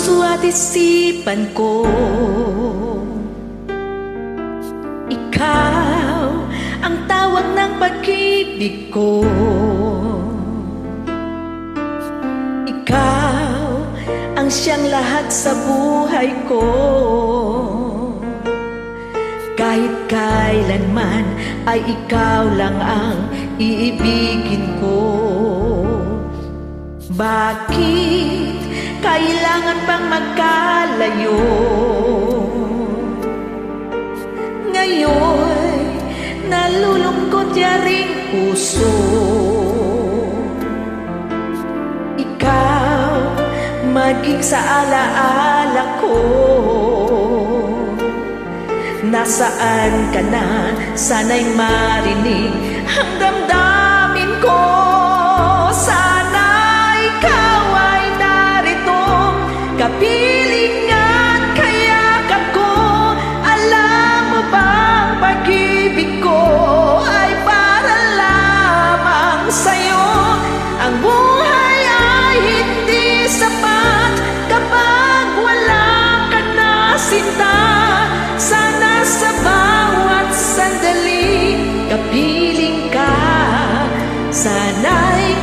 puso at isipan ko. Ikaw ang tawag ng pag-ibig ko. Ikaw ang siyang lahat sa buhay ko. Kahit kailanman ay ikaw lang ang iibigin ko. Bakit kailangan pang magkalayo? Ngayon, nalulungkot yaring puso Ikaw, maging sa alaala ko Nasaan ka na? Sana'y marinig ang damdamin ko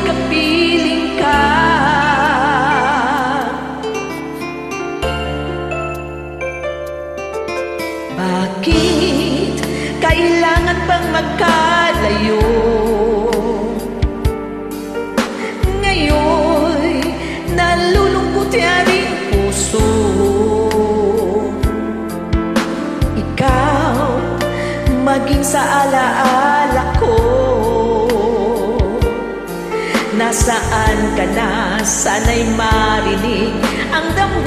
kapiling ka. Bakit kailangan pang magkalayo? Ngayon, nalulungkot yaring puso. Ikaw, maging sa alaala Nasaan ka na? Sana'y marinig ang damdamin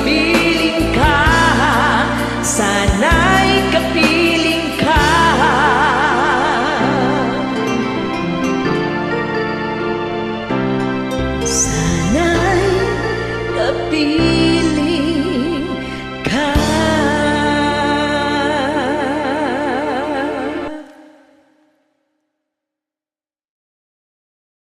Kapiling ka. Sana'y kapiling ka. Sana'y kapiling